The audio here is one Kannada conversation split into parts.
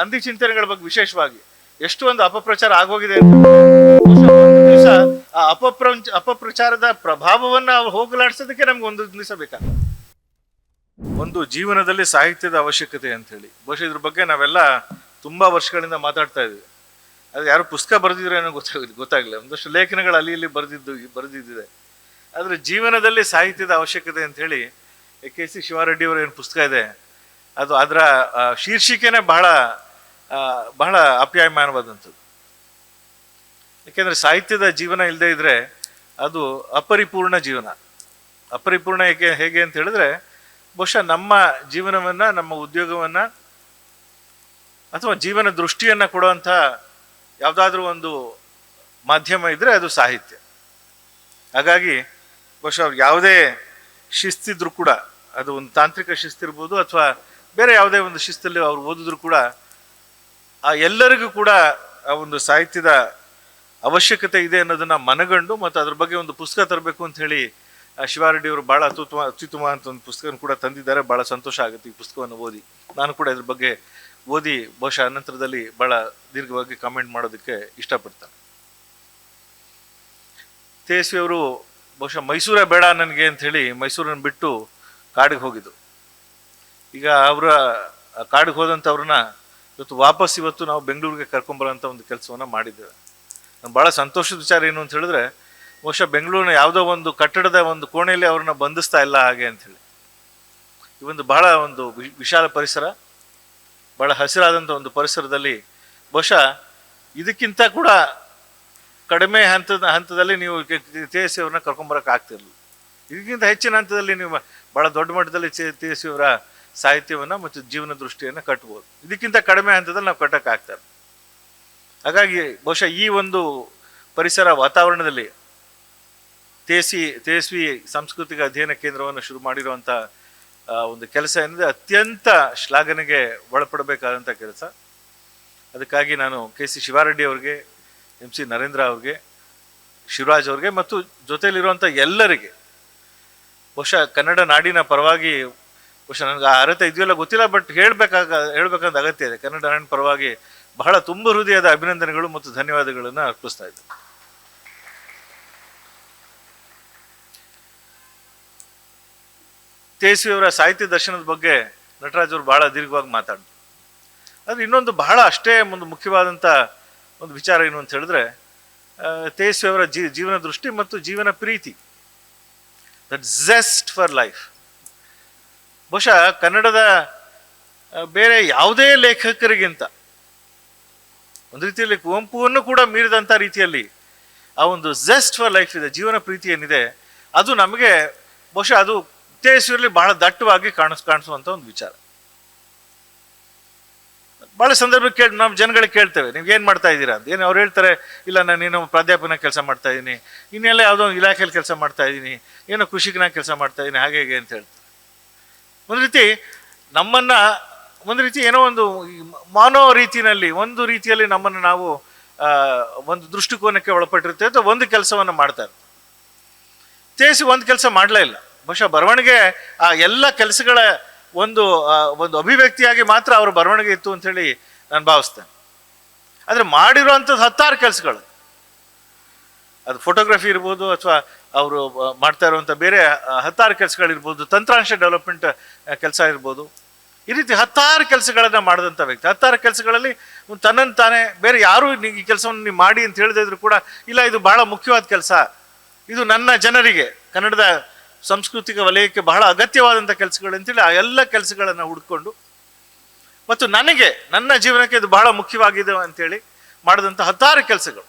ಗಾಂಧಿ ಚಿಂತನೆಗಳ ಬಗ್ಗೆ ವಿಶೇಷವಾಗಿ ಎಷ್ಟು ಒಂದು ಅಪಪ್ರಚಾರ ಆಗೋಗಿದೆ ದಿವಸ ಆ ಅಪಪ್ರಂಚ ಅಪಪ್ರಚಾರದ ಪ್ರಭಾವವನ್ನ ಹೋಗಲಾಡಿಸೋದಕ್ಕೆ ನಮ್ಗೆ ಒಂದು ದಿವಸ ಒಂದು ಜೀವನದಲ್ಲಿ ಸಾಹಿತ್ಯದ ಅವಶ್ಯಕತೆ ಅಂತ ಹೇಳಿ. ಬಹುಶಃ ಇದ್ರ ಬಗ್ಗೆ ನಾವೆಲ್ಲ ತುಂಬಾ ವರ್ಷಗಳಿಂದ ಮಾತಾಡ್ತಾ ಇದ್ವಿ ಅದು ಯಾರು ಪುಸ್ತಕ ಬರೆದಿದ್ರೆ ಏನೋ ಗೊತ್ತಾಗಿಲ್ಲ ಗೊತ್ತಾಗಲಿಲ್ಲ. ಒಂದಷ್ಟು ಲೇಖನಗಳು ಅಲ್ಲಿ ಇಲ್ಲಿ ಬರೆದಿದ್ದು, ಬರೆದಿದ್ದಿದೆ. ಆದರೆ ಜೀವನದಲ್ಲಿ ಸಾಹಿತ್ಯದ ಅವಶ್ಯಕತೆ ಅಂತ ಹೇಳಿ ಕೆ ಸಿ ಶಿವಾರೆಡ್ಡಿ ಅವರ ಏನು ಪುಸ್ತಕ ಇದೆ, ಅದು ಅದರ ಶೀರ್ಷಿಕೆನೇ ಬಹಳ ಬಹಳ ಅಪ್ಯಾಯಮಾನವಾದಂಥದ್ದು. ಏಕೆಂದರೆ ಸಾಹಿತ್ಯದ ಜೀವನ ಇಲ್ಲದೆ ಇದ್ದರೆ ಅದು ಅಪರಿಪೂರ್ಣ ಜೀವನ. ಅಪರಿಪೂರ್ಣ ಹೇಗೆ ಹೇಗೆ ಅಂತ ಹೇಳಿದ್ರೆ, ಬಹುಶಃ ನಮ್ಮ ಜೀವನವನ್ನ, ನಮ್ಮ ಉದ್ಯೋಗವನ್ನ ಅಥವಾ ಜೀವನ ದೃಷ್ಟಿಯನ್ನ ಕೊಡುವಂಥ ಯಾವುದಾದ್ರೂ ಒಂದು ಮಾಧ್ಯಮ ಇದ್ರೆ ಅದು ಸಾಹಿತ್ಯ. ಹಾಗಾಗಿ ಬಹುಶಃ ಅವ್ರು ಯಾವುದೇ ಶಿಸ್ತಿದ್ರು ಕೂಡ, ಅದು ಒಂದು ತಾಂತ್ರಿಕ ಶಿಸ್ತಿರ್ಬೋದು ಅಥವಾ ಬೇರೆ ಯಾವುದೇ ಒಂದು ಶಿಸ್ತಲ್ಲಿ ಅವ್ರು ಓದಿದ್ರು ಕೂಡ ಆ ಎಲ್ಲರಿಗೂ ಕೂಡ ಆ ಒಂದು ಸಾಹಿತ್ಯದ ಅವಶ್ಯಕತೆ ಇದೆ ಅನ್ನೋದನ್ನ ಮನಗಂಡು ಮತ್ತು ಅದ್ರ ಬಗ್ಗೆ ಒಂದು ಪುಸ್ತಕ ತರಬೇಕು ಅಂತ ಹೇಳಿ ಆ, ಶಿವಾರೆಡ್ಡಿ ಅವರು ಬಹಳ ಅತ್ಯುತ್ತಮ ಅತ್ಯುತ್ತಮ ಅಂತ ಒಂದು ಪುಸ್ತಕ ಕೂಡ ತಂದಿದ್ದಾರೆ. ಬಹಳ ಸಂತೋಷ ಆಗುತ್ತೆ ಈ ಪುಸ್ತಕವನ್ನು ಓದಿ. ನಾನು ಕೂಡ ಇದ್ರ ಬಗ್ಗೆ ಓದಿ ಬಹುಶಃ ಅನಂತರದಲ್ಲಿ ಬಹಳ ದೀರ್ಘವಾಗಿ ಕಾಮೆಂಟ್ ಮಾಡೋದಕ್ಕೆ ಇಷ್ಟಪಡ್ತಾರೆ ತೇಜಸ್ವಿ ಅವರು ಬಹುಶಃ ಮೈಸೂರೇ ಬೇಡ ನನಗೆ ಅಂತ ಹೇಳಿ ಮೈಸೂರನ್ನು ಬಿಟ್ಟು ಕಾಡಿಗೆ ಹೋಗಿದ್ದು. ಈಗ ಅವರ ಕಾಡಿಗೆ ಹೋದಂಥವ್ರನ್ನ ಇವತ್ತು ವಾಪಸ್ ಇವತ್ತು ನಾವು ಬೆಂಗಳೂರಿಗೆ ಕರ್ಕೊಂಬರೋಂಥ ಒಂದು ಕೆಲಸವನ್ನು ಮಾಡಿದ್ದೇವೆ. ನಾನು ಭಾಳ ಸಂತೋಷದ ವಿಚಾರ ಏನು ಅಂತ ಹೇಳಿದ್ರೆ, ಬಹುಶಃ ಬೆಂಗಳೂರಿನ ಯಾವುದೋ ಒಂದು ಕಟ್ಟಡದ ಒಂದು ಕೋಣೆಯಲ್ಲಿ ಅವ್ರನ್ನ ಬಂಧಿಸ್ತಾ ಇಲ್ಲ ಹಾಗೆ ಅಂಥೇಳಿ ಈ ಒಂದು ಬಹಳ ಒಂದು ವಿಶಾಲ ಪರಿಸರ, ಬಹಳ ಹಸಿರಾದಂಥ ಒಂದು ಪರಿಸರದಲ್ಲಿ ಬಹುಶಃ ಇದಕ್ಕಿಂತ ಕೂಡ ಕಡಿಮೆ ಹಂತದ, ಹಂತದಲ್ಲಿ ನೀವು ಕೆ ಎಸ್ ಸಿ ಅವ್ರನ್ನ ಕರ್ಕೊಂಬರಕ್ಕೆ ಆಗ್ತಿರಲಿಲ್ಲ. ಇದಕ್ಕಿಂತ ಹೆಚ್ಚಿನ ಹಂತದಲ್ಲಿ ನೀವು ಭಾಳ ದೊಡ್ಡ ಮಟ್ಟದಲ್ಲಿ ಕೆ ಎಸ್ ಅವರ ಸಾಹಿತ್ಯವನ್ನ ಮತ್ತು ಜೀವನ ದೃಷ್ಟಿಯನ್ನು ಕಟ್ಬೋದು. ಇದಕ್ಕಿಂತ ಕಡಿಮೆ ಹಂತದಲ್ಲಿ ನಾವು ಕಟ್ಟಕ್ಕೆ ಆಗ್ತಾರೆ ಹಾಗಾಗಿ ಬಹುಶಃ ಈ ಒಂದು ಪರಿಸರ ವಾತಾವರಣದಲ್ಲಿ ತೇಸಿ, ತೇಸ್ವಿ ಸಾಂಸ್ಕೃತಿಕ ಅಧ್ಯಯನ ಕೇಂದ್ರವನ್ನು ಶುರು ಮಾಡಿರುವಂಥ ಒಂದು ಕೆಲಸ ಏನಿದೆ, ಅತ್ಯಂತ ಶ್ಲಾಘನೆಗೆ ಒಳಪಡಬೇಕಾದಂಥ ಕೆಲಸ. ಅದಕ್ಕಾಗಿ ನಾನು ಕೆ ಸಿ ಶಿವಾರೆಡ್ಡಿ ಅವ್ರಿಗೆ ಎಂ ಸಿ ನರೇಂದ್ರ ಅವ್ರಿಗೆ, ಶಿವರಾಜ್ ಅವ್ರಿಗೆ ಮತ್ತು ಜೊತೆಯಲ್ಲಿರುವಂಥ ಎಲ್ಲರಿಗೆ, ಬಹುಶಃ ಕನ್ನಡ ನಾಡಿನ ಪರವಾಗಿ ಬಹುಶಃ ನನಗೆ ಆ ಅರ್ಹತೆ ಇದೆಯಲ್ಲ ಗೊತ್ತಿಲ್ಲ ಬಟ್ ಹೇಳಬೇಕಾಗ ಹೇಳಬೇಕಂತ ಅಗತ್ಯ ಇದೆ. ಕನ್ನಡ ನಾರಾಯಣ ಪರವಾಗಿ ಬಹಳ ತುಂಬ ಹೃದಯದ ಅಭಿನಂದನೆಗಳು ಮತ್ತು ಧನ್ಯವಾದಗಳನ್ನು ಅರ್ಪಿಸ್ತಾ ಇದ್ದೆ ತೇಜಸ್ವಿಯವರ ಸಾಹಿತ್ಯ ದರ್ಶನದ ಬಗ್ಗೆ ನಟರಾಜ್ ಅವರು ಬಹಳ ದೀರ್ಘವಾಗಿ ಮಾತಾಡಿದ್ರು. ಅದು ಇನ್ನೊಂದು ಬಹಳ ಅಷ್ಟೇ ಒಂದು ಮುಖ್ಯವಾದಂಥ ಒಂದು ವಿಚಾರ ಏನು ಅಂತ ಹೇಳಿದ್ರೆ ತೇಜಸ್ವಿಯವರ ಜೀವನ ದೃಷ್ಟಿ ಮತ್ತು ಜೀವನ ಪ್ರೀತಿ. ದಟ್ ಜೆಸ್ಟ್ ಫಾರ್ ಲೈಫ್ ಬಹುಶಃ ಕನ್ನಡದ ಬೇರೆ ಯಾವುದೇ ಲೇಖಕರಿಗಿಂತ ಒಂದು ರೀತಿಯಲ್ಲಿ ಕುವೆಂಪುವನ್ನು ಕೂಡ ಮೀರಿದಂಥ ರೀತಿಯಲ್ಲಿ ಆ ಒಂದು ಜೆಸ್ಟ್ ಫಾರ್ ಲೈಫ್ ಇದೆ, ಜೀವನ ಪ್ರೀತಿ ಏನಿದೆ, ಅದು ನಮಗೆ ಬಹುಶಃ ಅದು ತೇಜಸ್ವಿಯಲ್ಲಿ ಬಹಳ ದಟ್ಟವಾಗಿ ಕಾಣಿಸ್ ಕಾಣಿಸುವಂಥ ಒಂದು ವಿಚಾರ. ಭಾಳ ಸಂದರ್ಭ ಕೇಳಿ ನಾವು ಜನಗಳಿಗೆ ಕೇಳ್ತೇವೆ, ನೀವು ಏನು ಮಾಡ್ತಾ ಇದ್ದೀರಾ? ಅಂತ. ಏನು ಅವ್ರು ಹೇಳ್ತಾರೆ, ಇಲ್ಲ, ನಾನು ಏನೋ ಪ್ರಾಧ್ಯಾಪನ ಕೆಲಸ ಮಾಡ್ತಾ ಇದ್ದೀನಿ, ಇನ್ನೆಲ್ಲ ಯಾವುದೋ ಒಂದು ಇಲಾಖೆಯಲ್ಲಿ ಕೆಲಸ ಮಾಡ್ತಾ ಇದ್ದೀನಿ, ಏನೋ ಕೃಷಿಕನಾಗಿ ಕೆಲಸ ಮಾಡ್ತಾ ಇದ್ದೀನಿ, ಹಾಗೆ, ಹೇಗೆ ಅಂತ ಹೇಳ್ತಾರೆ. ಒಂದು ರೀತಿ ನಮ್ಮನ್ನು, ಒಂದು ರೀತಿ ಏನೋ ಒಂದು ಮಾನವ ರೀತಿಯಲ್ಲಿ ಒಂದು ರೀತಿಯಲ್ಲಿ ನಮ್ಮನ್ನು ನಾವು ಒಂದು ದೃಷ್ಟಿಕೋನಕ್ಕೆ ಒಳಪಟ್ಟಿರುತ್ತೆ ಅಥವಾ ಒಂದು ಕೆಲಸವನ್ನು ಮಾಡ್ತಾರೆ. ತೇಸಿ ಒಂದು ಕೆಲಸ ಮಾಡಲೇ ಇಲ್ಲ. ಬಹುಶಃ ಬರವಣಿಗೆ, ಆ, ಎಲ್ಲ ಕೆಲಸಗಳ ಒಂದು ಒಂದು ಅಭಿವ್ಯಕ್ತಿಯಾಗಿ ಮಾತ್ರ ಅವರು ಬರವಣಿಗೆ ಇತ್ತು ಅಂತ ಹೇಳಿ ನಾನು ಭಾವಿಸ್ತೇನೆ. ಆದರೆ ಮಾಡಿರುವಂಥದ್ದು ಹತ್ತಾರು ಕೆಲಸಗಳು. ಅದು ಫೋಟೋಗ್ರಫಿ ಇರ್ಬೋದು ಅಥವಾ ಅವರು ಮಾಡ್ತಾ ಇರುವಂಥ ಬೇರೆ ಹತ್ತಾರು ಕೆಲಸಗಳಿರ್ಬೋದು, ತಂತ್ರಾಂಶ ಡೆವಲಪ್ಮೆಂಟ್ ಕೆಲಸ ಇರ್ಬೋದು. ಈ ರೀತಿ ಹತ್ತಾರು ಕೆಲಸಗಳನ್ನು ಮಾಡಿದಂಥ ವ್ಯಕ್ತಿ. ಹತ್ತಾರು ಕೆಲಸಗಳಲ್ಲಿ ತನ್ನನ್ನು ತಾನೇ, ಬೇರೆ ಯಾರು ಈ ಕೆಲಸವನ್ನು ನೀವು ಮಾಡಿ ಅಂತ ಹೇಳದೇ ಇದ್ರು ಕೂಡ, ಇಲ್ಲ, ಇದು ಬಹಳ ಮುಖ್ಯವಾದ ಕೆಲಸ. ಇದು ನನ್ನ ಜನರಿಗೆ, ಕನ್ನಡದ ಸಾಂಸ್ಕೃತಿಕ ವಲಯಕ್ಕೆ ಬಹಳ ಅಗತ್ಯವಾದಂಥ ಕೆಲಸಗಳು ಅಂತೇಳಿ ಆ ಎಲ್ಲ ಕೆಲಸಗಳನ್ನು ಹುಡ್ಕೊಂಡು, ಮತ್ತು ನನಗೆ, ನನ್ನ ಜೀವನಕ್ಕೆ ಇದು ಬಹಳ ಮುಖ್ಯವಾಗಿದೆ ಅಂತೇಳಿ ಮಾಡಿದಂಥ ಹತ್ತಾರು ಕೆಲಸಗಳು.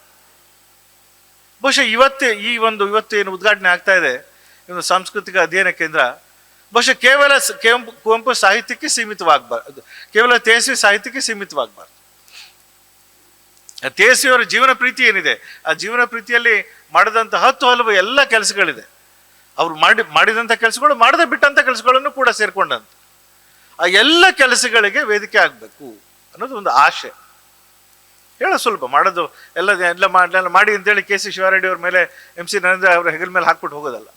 ಬಹುಶಃ ಇವತ್ತೇ, ಈ ಒಂದು ಇವತ್ತು ಏನು ಉದ್ಘಾಟನೆ ಆಗ್ತಾ ಇದೆ ಒಂದು ಸಾಂಸ್ಕೃತಿಕ ಅಧ್ಯಯನ ಕೇಂದ್ರ, ಬಹುಶಃ ಕೇವಲ ಕೆಂಪು, ಕುವೆಂಪು ಸಾಹಿತ್ಯಕ್ಕೆ ಸೀಮಿತವಾಗಬಾರ್ದು, ಕೇವಲ ತೇಜಸ್ವಿ ಸಾಹಿತ್ಯಕ್ಕೆ ಸೀಮಿತವಾಗಬಾರ್ದು. ತೇಜಸ್ವಿಯವರ ಜೀವನ ಪ್ರೀತಿ ಏನಿದೆ? ಆ ಜೀವನ ಪ್ರೀತಿಯಲ್ಲಿ ಮಾಡಿದಂಥ ಹತ್ತು ಹಲವು ಎಲ್ಲ ಕೆಲಸಗಳಿದೆ. ಅವ್ರು ಮಾಡಿ, ಮಾಡಿದಂಥ ಕೆಲಸಗಳು, ಮಾಡದೆ ಬಿಟ್ಟಂಥ ಕೆಲಸಗಳನ್ನು ಕೂಡ ಸೇರ್ಕೊಂಡಂತ. ಆ ಎಲ್ಲ ಕೆಲಸಗಳಿಗೆ ವೇದಿಕೆ ಆಗಬೇಕು ಅನ್ನೋದು ಒಂದು ಆಶೆ. ಹೇಳ ಸ್ವಲ್ಪ, ಮಾಡೋದು ಎಲ್ಲ ಎಲ್ಲ ಎಲ್ಲ ಮಾಡಿ ಅಂತೇಳಿ ಕೆ ಸಿ ಶಿವಾರೆಡ್ಡಿ ಅವ್ರ ಮೇಲೆ ಎಂ ಸಿ ನರೇಂದ್ರ ಅವರ ಹೆಗಲ ಮೇಲೆ ಹಾಕ್ಬಿಟ್ಟು ಹೋಗೋದಲ್ಲ.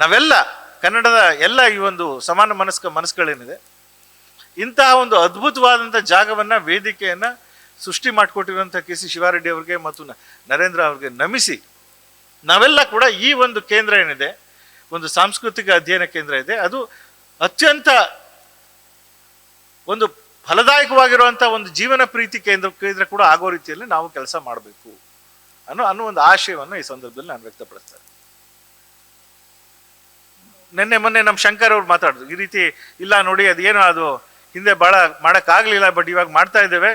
ನಾವೆಲ್ಲ ಕನ್ನಡದ ಎಲ್ಲ ಈ ಒಂದು ಸಮಾನ ಮನಸ್ಕ ಮನಸ್ಸುಗಳೇನಿದೆ ಇಂತಹ ಒಂದು ಅದ್ಭುತವಾದಂಥ ಜಾಗವನ್ನು, ವೇದಿಕೆಯನ್ನ ಸೃಷ್ಟಿ ಮಾಡಿಕೊಟ್ಟಿರುವಂಥ ಕೆ ಸಿ ಶಿವಾರೆಡ್ಡಿ ಅವರಿಗೆ ಮತ್ತು ನರೇಂದ್ರ ಅವ್ರಿಗೆ ನಮಿಸಿ, ನಾವೆಲ್ಲ ಕೂಡ ಈ ಒಂದು ಕೇಂದ್ರ ಏನಿದೆ, ಒಂದು ಸಾಂಸ್ಕೃತಿಕ ಅಧ್ಯಯನ ಕೇಂದ್ರ ಇದೆ, ಅದು ಅತ್ಯಂತ ಒಂದು ಫಲದಾಯಕವಾಗಿರುವಂಥ ಒಂದು ಜೀವನ ಪ್ರೀತಿ ಕೇಂದ್ರ ಕೇಂದ್ರ ಕೂಡ ಆಗೋ ರೀತಿಯಲ್ಲಿ ನಾವು ಕೆಲಸ ಮಾಡಬೇಕು ಅನ್ನೋ ಅನ್ನೋ ಒಂದು ಆಶಯವನ್ನು ಈ ಸಂದರ್ಭದಲ್ಲಿ ನಾನು ವ್ಯಕ್ತಪಡಿಸ್ತೇನೆ. ನಿನ್ನೆ, ಮೊನ್ನೆ ನಮ್ಮ ಶಂಕರ್ ಅವ್ರು ಮಾತಾಡಿದ್ರು, ಈ ರೀತಿ ಇಲ್ಲ ನೋಡಿ ಅದೇನೋ ಅದು ಹಿಂದೆ ಭಾಳ ಮಾಡೋಕ್ಕಾಗಲಿಲ್ಲ, ಬಟ್ ಇವಾಗ ಮಾಡ್ತಾ ಇದ್ದೇವೆ.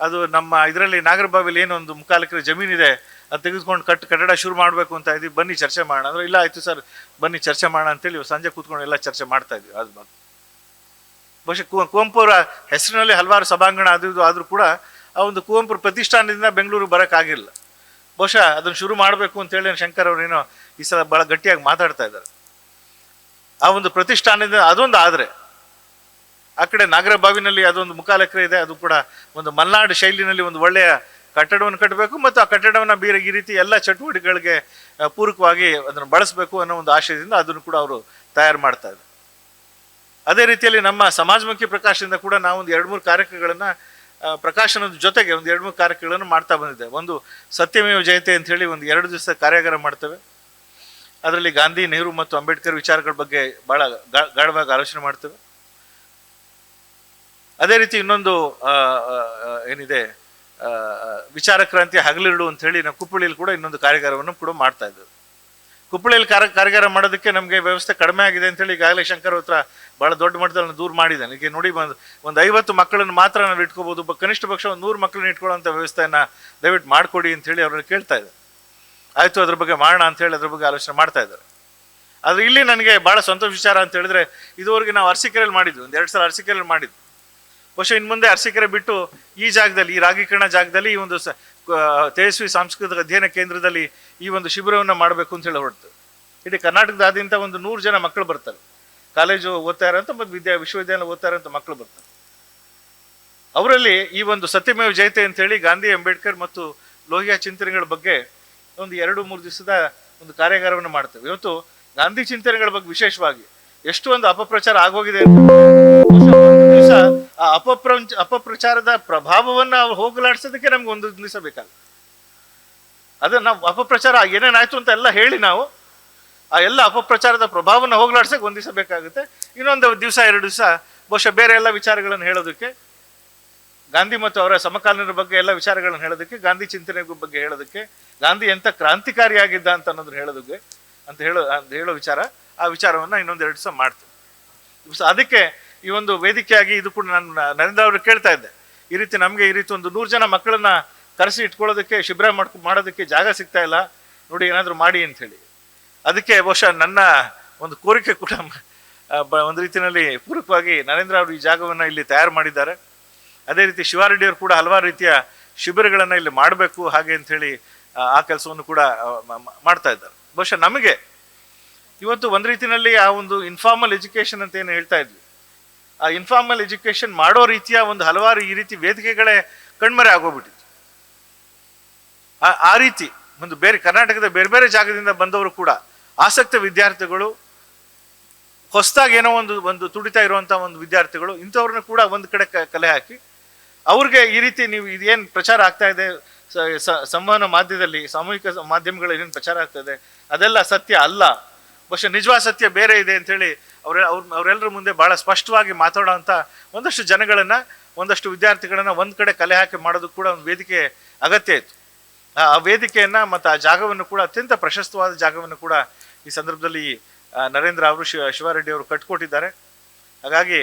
ಅದು ನಮ್ಮ ಇದರಲ್ಲಿ ನಾಗರಬಾವಿಲಿ ಏನೊಂದು ಮುಕ್ಕಾಲಕ್ಕೆ ಜಮೀನಿದೆ, ಅದು ತೆಗೆದುಕೊಂಡು ಕಟ್, ಕಟ್ಟಡ ಶುರು ಮಾಡಬೇಕು ಅಂತ ಇದ್ದೀವಿ, ಬನ್ನಿ ಚರ್ಚೆ ಮಾಡೋಣ. ಅಂದ್ರೆ ಇಲ್ಲ, ಆಯಿತು ಸರ್, ಬನ್ನಿ ಚರ್ಚೆ ಮಾಡೋಣ ಅಂತೇಳಿ ಸಂಜೆ ಕೂತ್ಕೊಂಡು ಎಲ್ಲ ಚರ್ಚೆ ಮಾಡ್ತಾ ಇದ್ವಿ ಅದು ಬಗ್ಗೆ ಬಹುಶಃ ಕುವೆ- ಕುವೆಂಪು ಅವರ ಹೆಸರಿನಲ್ಲಿ ಹಲವಾರು ಸಭಾಂಗಣ ಅದು ಆದರೂ ಕೂಡ ಆ ಒಂದು ಕುವೆಂಪುರ ಪ್ರತಿಷ್ಠಾನದಿಂದ ಬೆಂಗಳೂರು ಬರೋಕ್ಕಾಗಿಲ್ಲ ಬಹುಶಃ ಅದನ್ನು ಶುರು ಮಾಡಬೇಕು ಅಂತೇಳಿ ಶಂಕರ್ ಅವರೇನೋ ಈ ಸಲ ಭಾಳ ಗಟ್ಟಿಯಾಗಿ ಮಾತಾಡ್ತಾ ಇದ್ದಾರೆ. ಆ ಒಂದು ಪ್ರತಿಷ್ಠಾನದಿಂದ ಅದೊಂದು ಆದರೆ, ಆ ಕಡೆ ನಾಗರಬಾವಿನಲ್ಲಿ ಅದೊಂದು ಮುಖಾಲಕ್ರೆ ಇದೆ, ಅದು ಕೂಡ ಒಂದು ಮಲ್ನಾಡು ಶೈಲಿನಲ್ಲಿ ಒಂದು ಒಳ್ಳೆಯ ಕಟ್ಟಡವನ್ನು ಕಟ್ಟಬೇಕು ಮತ್ತು ಆ ಕಟ್ಟಡವನ್ನು ಬೇರೆ, ಈ ರೀತಿ ಎಲ್ಲ ಚಟುವಟಿಕೆಗಳಿಗೆ ಪೂರಕವಾಗಿ ಅದನ್ನು ಬಳಸಬೇಕು ಅನ್ನೋ ಒಂದು ಆಶಯದಿಂದ ಅದನ್ನು ಕೂಡ ಅವರು ತಯಾರು ಮಾಡ್ತಾ ಇದ್ದಾರೆ. ಅದೇ ರೀತಿಯಲ್ಲಿ ನಮ್ಮ ಸಮಾಜಮುಖಿ ಪ್ರಕಾಶದಿಂದ ಕೂಡ ನಾವು ಒಂದು ಎರಡು ಮೂರು ಕಾರ್ಯಕ್ರಮಗಳನ್ನು ಪ್ರಕಾಶನದ ಜೊತೆಗೆ ಒಂದು ಎರಡು ಮೂರು ಕಾರ್ಯಕ್ರಮಗಳನ್ನು ಮಾಡ್ತಾ ಬಂದಿದ್ದೆ ಒಂದು ಸತ್ಯಮೇವ ಜಯಂತಿ ಅಂತ ಹೇಳಿ ಒಂದು ಎರಡು ದಿವಸ ಕಾರ್ಯಾಗಾರ ಮಾಡ್ತೇವೆ. ಅದರಲ್ಲಿ ಗಾಂಧಿ, ನೆಹರು ಮತ್ತು ಅಂಬೇಡ್ಕರ್ ವಿಚಾರಗಳ ಬಗ್ಗೆ ಭಾಳ ಗಾಢವಾಗಿ ಆಲೋಚನೆ ಮಾಡ್ತೇವೆ. ಅದೇ ರೀತಿ ಇನ್ನೊಂದು ಏನಿದೆ ವಿಚಾರ ಕ್ರಾಂತಿ ಹಗಲಿರುಳು ಅಂತ ಹೇಳಿ ನಾವು ಕುಪ್ಪಳಿಯಲ್ಲಿ ಕೂಡ ಇನ್ನೊಂದು ಕಾರ್ಯಾಗಾರವನ್ನು ಕೂಡ ಮಾಡ್ತಾ ಇದ್ದೇವೆ. ಕುಪ್ಪಳಿಯಲ್ಲಿ ಕಾರ್ಯ ಕಾರ್ಯಾಗಾರ ಮಾಡೋದಕ್ಕೆ ನಮಗೆ ವ್ಯವಸ್ಥೆ ಕಡಿಮೆ ಆಗಿದೆ ಅಂತೇಳಿ ಈಗಾಗಲೇ ಶಂಕರ್ ಹತ್ರ ಭಾಳ ದೊಡ್ಡ ಮಟ್ಟದಲ್ಲಿ ದೂರ ಮಾಡಿದ್ದಾನೆ. ಈಗ ನೋಡಿ ಬಂದು ಒಂದು ಐವತ್ತು ಮಕ್ಕಳನ್ನು ಮಾತ್ರ ನಾವು ಇಟ್ಕೋಬೋದು. ಕನಿಷ್ಠ ಪಕ್ಷ ಒಂದು ನೂರು ಮಕ್ಕಳನ್ನ ಇಟ್ಕೊಳ್ಳೋಂಥ ವ್ಯವಸ್ಥೆಯನ್ನು ದಯವಿಟ್ಟು ಮಾಡಿಕೊಡಿ ಅಂತೇಳಿ ಅವ್ರನ್ನ ಕೇಳ್ತಾ ಇದ್ದಾರೆ. ಆಯಿತು, ಅದ್ರ ಬಗ್ಗೆ ಮಾಡೋಣ ಅಂತ ಹೇಳಿ ಅದ್ರ ಬಗ್ಗೆ ಆಲೋಚನೆ ಮಾಡ್ತಾ ಇದ್ದಾರೆ. ಆದರೆ ಇಲ್ಲಿ ನನಗೆ ಭಾಳ ಸಂತೋಷ ವಿಚಾರ ಅಂತ ಹೇಳಿದ್ರೆ ಇದುವರೆಗೆ ನಾವು ಅರ್ಸಿಕೆರೆಯಲ್ಲಿ ಮಾಡಿದ್ವಿ. ಒಂದು ಎರಡು ಸಲ ಅರ್ಸಿಕೆರೆಯಲ್ಲಿ ಮಾಡಿದ್ವಿ. ಬಹುಶಃ ಇನ್ನು ಮುಂದೆ ಅರಸೀಕೆರೆ ಬಿಟ್ಟು ಈ ಜಾಗದಲ್ಲಿ, ಈ ರಾಗೀಕರಣ ಜಾಗದಲ್ಲಿ ಈ ಒಂದು ತೇಜಸ್ವಿ ಸಾಂಸ್ಕೃತಿಕ ಅಧ್ಯಯನ ಕೇಂದ್ರದಲ್ಲಿ ಈ ಒಂದು ಶಿಬಿರವನ್ನು ಮಾಡಬೇಕು ಅಂತ ಹೇಳಿ ಹೊರತು ಇಡೀ ಕರ್ನಾಟಕದಾದ್ಯಂತ ಒಂದು ನೂರು ಜನ ಮಕ್ಕಳು ಬರ್ತಾರೆ. ಕಾಲೇಜು ಓದ್ತಾ ಅಂತ ಮತ್ತು ವಿದ್ಯಾ, ವಿಶ್ವವಿದ್ಯಾಲಯ ಓದ್ತಾ ಇರೋಂಥ ಮಕ್ಕಳು ಬರ್ತಾರೆ. ಅವರಲ್ಲಿ ಈ ಒಂದು ಸತ್ಯಮೇವ ಜಯತೆ ಅಂತೇಳಿ ಗಾಂಧಿ, ಅಂಬೇಡ್ಕರ್ ಮತ್ತು ಲೋಹಿಯಾ ಚಿಂತನೆಗಳ ಬಗ್ಗೆ ಒಂದು ಎರಡು, ಮೂರು ದಿವಸದ ಒಂದು ಕಾರ್ಯಾಗಾರವನ್ನು ಮಾಡ್ತೇವೆ. ಇವತ್ತು ಗಾಂಧಿ ಚಿಂತನೆಗಳ ಬಗ್ಗೆ ವಿಶೇಷವಾಗಿ ಎಷ್ಟು ಒಂದು ಅಪಪ್ರಚಾರ ಆಗೋಗಿದೆ ಅಂತ ಅಪಪ್ರಂಚ, ಅಪಪ್ರಚಾರದ ಪ್ರಭಾವವನ್ನು ಹೋಗಲಾಡಿಸೋದಕ್ಕೆ ನಮ್ಗೆ ಒಂದು ದಿವಸ ಬೇಕಲ್ಲ. ಅದನ್ನ ನಾವು ಅಪಪ್ರಚಾರ ಏನೇನಾಯ್ತು ಅಂತ ಎಲ್ಲ ಹೇಳಿ ನಾವು, ಆ ಎಲ್ಲ ಅಪಪ್ರಚಾರದ ಪ್ರಭಾವವನ್ನು ಹೋಗಲಾಡ್ಸಕ್ಕೆ ಒಂದು ದಿವಸ ಬೇಕಾಗುತ್ತೆ. ಇನ್ನೊಂದು ದಿವಸ, ಎರಡು ದಿವಸ, ಬಹುಶಃ ಬೇರೆ ಎಲ್ಲ ವಿಚಾರಗಳನ್ನು ಹೇಳೋದಕ್ಕೆ, ಗಾಂಧಿ ಮತ್ತು ಅವರ ಸಮಕಾಲೀನರ ಬಗ್ಗೆ ಎಲ್ಲ ವಿಚಾರಗಳನ್ನು ಹೇಳೋದಕ್ಕೆ, ಗಾಂಧಿ ಚಿಂತನೆ ಬಗ್ಗೆ ಹೇಳೋದಕ್ಕೆ, ಗಾಂಧಿ ಎಂತ ಕ್ರಾಂತಿಕಾರಿಯಾಗಿದ್ದ ಅಂತ ಅನ್ನೋದನ್ನ ಹೇಳೋದಕ್ಕೆ, ಅಂತ ಹೇಳೋ ಅಂತ ಹೇಳೋ ವಿಚಾರ, ಆ ವಿಚಾರವನ್ನ ಇನ್ನೊಂದು ಎರಡು ದಿವಸ ಮಾಡ್ತೀವಿ ಅದಕ್ಕೆ ಈ ಒಂದು ವೇದಿಕೆಯಾಗಿ ಇದು ಕೂಡ ನಾನು ನರೇಂದ್ರ ಅವರು ಕೇಳ್ತಾ ಇದ್ದೆ. ಈ ರೀತಿ ನಮಗೆ ಈ ರೀತಿ ಒಂದು ನೂರು ಜನ ಮಕ್ಕಳನ್ನ ಕರೆಸಿ ಇಟ್ಕೊಳ್ಳೋದಕ್ಕೆ ಶಿಬಿರ ಮಾಡ್ಕೊ ಮಾಡೋದಕ್ಕೆ ಜಾಗ ಸಿಗ್ತಾ ಇಲ್ಲ. ನೋಡಿ ಏನಾದರೂ ಮಾಡಿ ಅಂತ ಹೇಳಿ. ಅದಕ್ಕೆ ಬಹುಶಃ ನನ್ನ ಒಂದು ಕೋರಿಕೆ ಕೂಡ ಒಂದು ರೀತಿಯಲ್ಲಿ ಪೂರಕವಾಗಿ ನರೇಂದ್ರ ಅವರು ಈ ಜಾಗವನ್ನು ಇಲ್ಲಿ ತಯಾರು ಮಾಡಿದ್ದಾರೆ. ಅದೇ ರೀತಿ ಶಿವಾರೆಡ್ಡಿಯವರು ಕೂಡ ಹಲವಾರು ರೀತಿಯ ಶಿಬಿರಗಳನ್ನು ಇಲ್ಲಿ ಮಾಡಬೇಕು ಹಾಗೆ ಅಂಥೇಳಿ ಆ, ಕೆಲಸವನ್ನು ಕೂಡ ಮಾಡ್ತಾ ಇದ್ದಾರೆ. ಬಹುಶಃ ನಮಗೆ ಇವತ್ತು ಒಂದು ರೀತಿಯಲ್ಲಿ ಆ ಒಂದು ಇನ್ಫಾರ್ಮಲ್ ಎಜುಕೇಷನ್ ಅಂತ ಏನು ಹೇಳ್ತಾ ಇದ್ವಿ. ಇನ್ಫಾರ್ಮಲ್ ಎಜುಕೇಶನ್ ಮಾಡೋ ರೀತಿಯ ಒಂದು ಹಲವಾರು ಈ ರೀತಿ ವೇದಿಕೆಗಳೇ ಕಣ್ಮರೆ ಆಗೋಗ್ಬಿಟ್ಟಿತ್ತು. ಆ- ಆ ರೀತಿ ಒಂದು ಬೇರೆ ಕರ್ನಾಟಕದ ಬೇರೆ ಬೇರೆ ಜಾಗದಿಂದ ಬಂದವರು ಕೂಡ ಆಸಕ್ತ ವಿದ್ಯಾರ್ಥಿಗಳು, ಹೊಸದಾಗಿ ಏನೋ ಒಂದು ಒಂದು ತುಡಿತಾ ಇರುವಂತ ಒಂದು ವಿದ್ಯಾರ್ಥಿಗಳು ಇಂಥವ್ರನ್ನ ಕೂಡ ಒಂದು ಕಡೆ ಕಲೆ ಹಾಕಿ ಅವ್ರಿಗೆ ಈ ರೀತಿ ನೀವು ಇದೇನು ಪ್ರಚಾರ ಆಗ್ತಾ ಇದೆ ಸಂವಹನ ಮಾಧ್ಯಮದಲ್ಲಿ ಸಾಮೂಹಿಕ ಮಾಧ್ಯಮಗಳಲ್ಲಿ ಏನೇನು ಪ್ರಚಾರ ಆಗ್ತಾ ಇದೆ, ಅದೆಲ್ಲ ಸತ್ಯ ಅಲ್ಲ. ಬಹುಶಃ ನಿಜವಾದ ಸತ್ಯ ಬೇರೆ ಇದೆ ಅಂತೇಳಿ ಅವ್ರ ಅವ್ರ ಅವರೆಲ್ಲರ ಮುಂದೆ ಭಾಳ ಸ್ಪಷ್ಟವಾಗಿ ಮಾತಾಡೋವಂಥ ಒಂದಷ್ಟು ಜನಗಳನ್ನು, ಒಂದಷ್ಟು ವಿದ್ಯಾರ್ಥಿಗಳನ್ನು ಒಂದು ಕಡೆ ಕಲೆ ಹಾಕಿ ಮಾಡೋದು ಕೂಡ ಒಂದು ವೇದಿಕೆ ಅಗತ್ಯ ಇತ್ತು. ಆ ವೇದಿಕೆಯನ್ನು ಮತ್ತು ಆ ಜಾಗವನ್ನು ಕೂಡ ಅತ್ಯಂತ ಪ್ರಶಸ್ತವಾದ ಜಾಗವನ್ನು ಕೂಡ ಈ ಸಂದರ್ಭದಲ್ಲಿ ನರೇಂದ್ರ ಅವರು ಶಿವ ಶಿವಾರೆಡ್ಡಿ ಅವರು ಕಟ್ಕೊಟ್ಟಿದ್ದಾರೆ. ಹಾಗಾಗಿ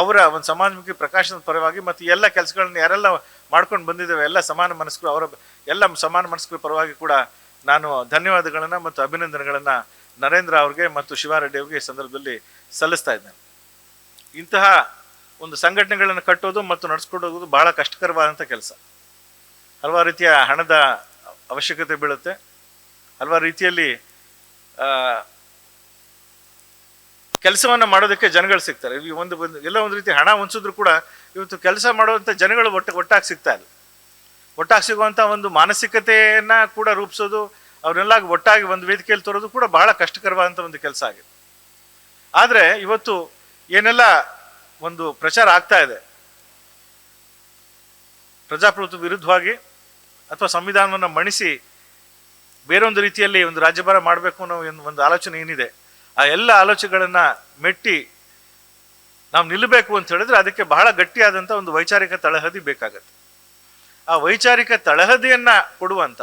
ಅವರ ಒಂದು ಸಮಾಜಮುಖಿ ಪ್ರಕಾಶನದ ಪರವಾಗಿ ಮತ್ತು ಎಲ್ಲ ಕೆಲಸಗಳನ್ನ ಯಾರೆಲ್ಲ ಮಾಡ್ಕೊಂಡು ಬಂದಿದ್ದೇವೆ, ಎಲ್ಲ ಸಮಾನ ಮನಸ್ಕರು, ಅವರ ಎಲ್ಲ ಸಮಾನ ಮನಸ್ಕರ ಪರವಾಗಿ ಕೂಡ ನಾನು ಧನ್ಯವಾದಗಳನ್ನು ಮತ್ತು ಅಭಿನಂದನೆಗಳನ್ನು ನರೇಂದ್ರ ಅವ್ರಿಗೆ ಮತ್ತು ಶಿವಾರೆಡ್ಡಿ ಅವ್ರಿಗೆ ಈ ಸಂದರ್ಭದಲ್ಲಿ ಸಲ್ಲಿಸ್ತಾ ಇದ್ದೇನೆ. ಇಂತಹ ಒಂದು ಸಂಘಟನೆಗಳನ್ನು ಕಟ್ಟೋದು ಮತ್ತು ನಡೆಸ್ಕೊಂಡು ಹೋಗೋದು ಬಹಳ ಕಷ್ಟಕರವಾದಂಥ ಕೆಲಸ. ಹಲವಾರು ರೀತಿಯ ಹಣದ ಅವಶ್ಯಕತೆ ಬೀಳುತ್ತೆ. ಹಲವಾರು ರೀತಿಯಲ್ಲಿ ಕೆಲಸವನ್ನು ಮಾಡೋದಕ್ಕೆ ಜನಗಳು ಸಿಗ್ತಾರೆ. ಈ ಒಂದು ಎಲ್ಲ ಒಂದು ರೀತಿ ಹಣ ಹೊಂದಿಸಿದ್ರು ಕೂಡ ಇವತ್ತು ಕೆಲಸ ಮಾಡುವಂಥ ಜನಗಳು ಒಟ್ಟು, ಒಟ್ಟಾಗಿ ಸಿಗ್ತಾ ಇಲ್ಲ. ಒಟ್ಟಾಗಿ ಸಿಗುವಂಥ ಒಂದು ಮಾನಸಿಕತೆಯನ್ನ ಕೂಡ ರೂಪಿಸೋದು ಅವನ್ನೆಲ್ಲ ಒಟ್ಟಾಗಿ ಒಂದು ವೇದಿಕೆಯಲ್ಲಿ ತರೋದು ಕೂಡ ಬಹಳ ಕಷ್ಟಕರವಾದಂಥ ಒಂದು ಕೆಲಸ ಆಗಿದೆ. ಆದರೆ ಇವತ್ತು ಏನೆಲ್ಲ ಒಂದು ಪ್ರಚಾರ ಆಗ್ತಾ ಇದೆ, ಪ್ರಜಾಪ್ರಭುತ್ವ ವಿರುದ್ಧವಾಗಿ ಅಥವಾ ಸಂವಿಧಾನವನ್ನು ಮಣಿಸಿ ಬೇರೊಂದು ರೀತಿಯಲ್ಲಿ ಒಂದು ರಾಜ್ಯಭಾರ ಮಾಡಬೇಕು ಅನ್ನೋ ಒಂದು- ಆಲೋಚನೆ ಏನಿದೆ, ಆ ಎಲ್ಲ ಆಲೋಚನೆಗಳನ್ನು ಮೆಟ್ಟಿ ನಾವು ನಿಲ್ಲಬೇಕು ಅಂತ ಹೇಳಿದ್ರೆ ಅದಕ್ಕೆ ಬಹಳ ಗಟ್ಟಿಯಾದಂಥ ಒಂದು ವೈಚಾರಿಕ ತಳಹದಿ ಬೇಕಾಗತ್ತೆ. ಆ ವೈಚಾರಿಕ ತಳಹದಿಯನ್ನ ಕೊಡುವಂತ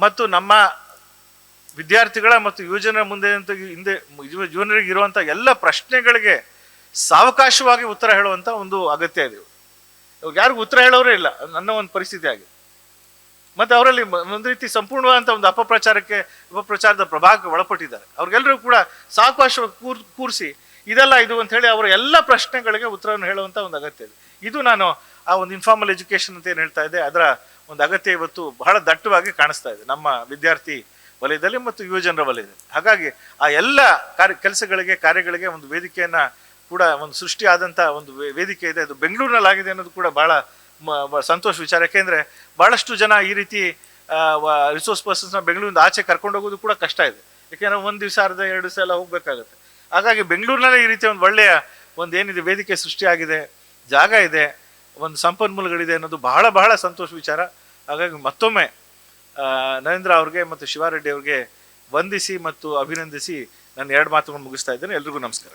ಮತ್ತು ನಮ್ಮ ವಿದ್ಯಾರ್ಥಿಗಳ ಮತ್ತು ಯುವಜನರ ಮುಂದೆ ಹಿಂದೆ ಯುವ- ಯುವಜನರಿಗೆ ಇರುವಂಥ ಎಲ್ಲ ಪ್ರಶ್ನೆಗಳಿಗೆ ಸಾವಕಾಶವಾಗಿ ಉತ್ತರ ಹೇಳುವಂಥ ಒಂದು ಅಗತ್ಯ ಇದೆ. ಇವಾಗ ಯಾರಿಗೂ ಉತ್ತರ ಹೇಳೋರೇ ಇಲ್ಲ ನನ್ನ ಒಂದು ಪರಿಸ್ಥಿತಿ ಆಗಿದೆ ಮತ್ತು ಅವರಲ್ಲಿ ಒಂದು ರೀತಿ ಸಂಪೂರ್ಣವಾದಂಥ ಒಂದು ಅಪಪ್ರಚಾರಕ್ಕೆ, ಅಪಪ್ರಚಾರದ ಪ್ರಭಾವಕ್ಕೆ ಒಳಪಟ್ಟಿದ್ದಾರೆ. ಅವ್ರಿಗೆಲ್ಲರೂ ಕೂಡ ಸಾವಕಾಶವಾಗಿ ಕೂರ್, ಕೂರಿಸಿ, ಇದೆಲ್ಲ ಇದು ಅಂತ ಹೇಳಿ ಅವರ ಎಲ್ಲ ಪ್ರಶ್ನೆಗಳಿಗೆ ಉತ್ತರವನ್ನು ಹೇಳುವಂಥ ಒಂದು ಅಗತ್ಯ ಇದೆ. ಇದು ನಾನು ಆ ಒಂದು ಇನ್ಫಾರ್ಮಲ್ ಎಜುಕೇಶನ್ ಅಂತ ಏನು ಹೇಳ್ತಾ ಇದ್ದೆ, ಅದರ ಒಂದು ಅಗತ್ಯ ಇವತ್ತು ಬಹಳ ದಟ್ಟವಾಗಿ ಕಾಣಿಸ್ತಾ ಇದೆ ನಮ್ಮ ವಿದ್ಯಾರ್ಥಿ ವಲಯದಲ್ಲಿ ಮತ್ತು ಯುವಜನರ ವಲಯದಲ್ಲಿ. ಹಾಗಾಗಿ ಆ ಎಲ್ಲ ಕಾರ್ಯ ಕೆಲಸಗಳಿಗೆ, ಕಾರ್ಯಗಳಿಗೆ ಒಂದು ವೇದಿಕೆಯನ್ನ ಕೂಡ ಒಂದು ಸೃಷ್ಟಿಯಾದಂಥ ಒಂದು ವೇದಿಕೆ ಇದೆ. ಅದು ಬೆಂಗಳೂರಿನಲ್ಲಾಗಿದೆ ಅನ್ನೋದು ಕೂಡ ಭಾಳ ಸಂತೋಷ ವಿಚಾರ. ಯಾಕೆಂದರೆ ಭಾಳಷ್ಟು ಜನ ಈ ರೀತಿ ರಿಸೋರ್ಸ್ ಪರ್ಸನ್ಸ್ನ ಬೆಂಗಳೂರಿಂದ ಆಚೆ ಕರ್ಕೊಂಡು ಹೋಗೋದು ಕೂಡ ಕಷ್ಟ ಇದೆ. ಯಾಕೆಂದರೆ ಒಂದು ದಿವಸ, ಅರ್ಧ, ಎರಡು ದಿವಸ ಎಲ್ಲ ಹೋಗಬೇಕಾಗುತ್ತೆ. ಹಾಗಾಗಿ ಬೆಂಗಳೂರಿನಲ್ಲೇ ಈ ರೀತಿ ಒಂದು ಒಳ್ಳೆಯ ಒಂದು ಏನಿದೆ, ವೇದಿಕೆ ಸೃಷ್ಟಿಯಾಗಿದೆ, ಜಾಗ ಇದೆ, ಒಂದು ಸಂಪನ್ಮೂಲಗಳಿದೆ ಅನ್ನೋದು ಬಹಳ ಬಹಳ ಸಂತೋಷ ವಿಚಾರ. ಹಾಗಾಗಿ ಮತ್ತೊಮ್ಮೆ ನರೇಂದ್ರ ಅವ್ರಿಗೆ ಮತ್ತು ಶಿವಾರೆಡ್ಡಿ ಅವ್ರಿಗೆ ವಂದಿಸಿ ಮತ್ತು ಅಭಿನಂದಿಸಿ ನಾನು ಎರಡು ಮಾತುಗಳನ್ನು ಮುಗಿಸ್ತಾ ಇದ್ದೇನೆ. ಎಲ್ರಿಗೂ ನಮಸ್ಕಾರ.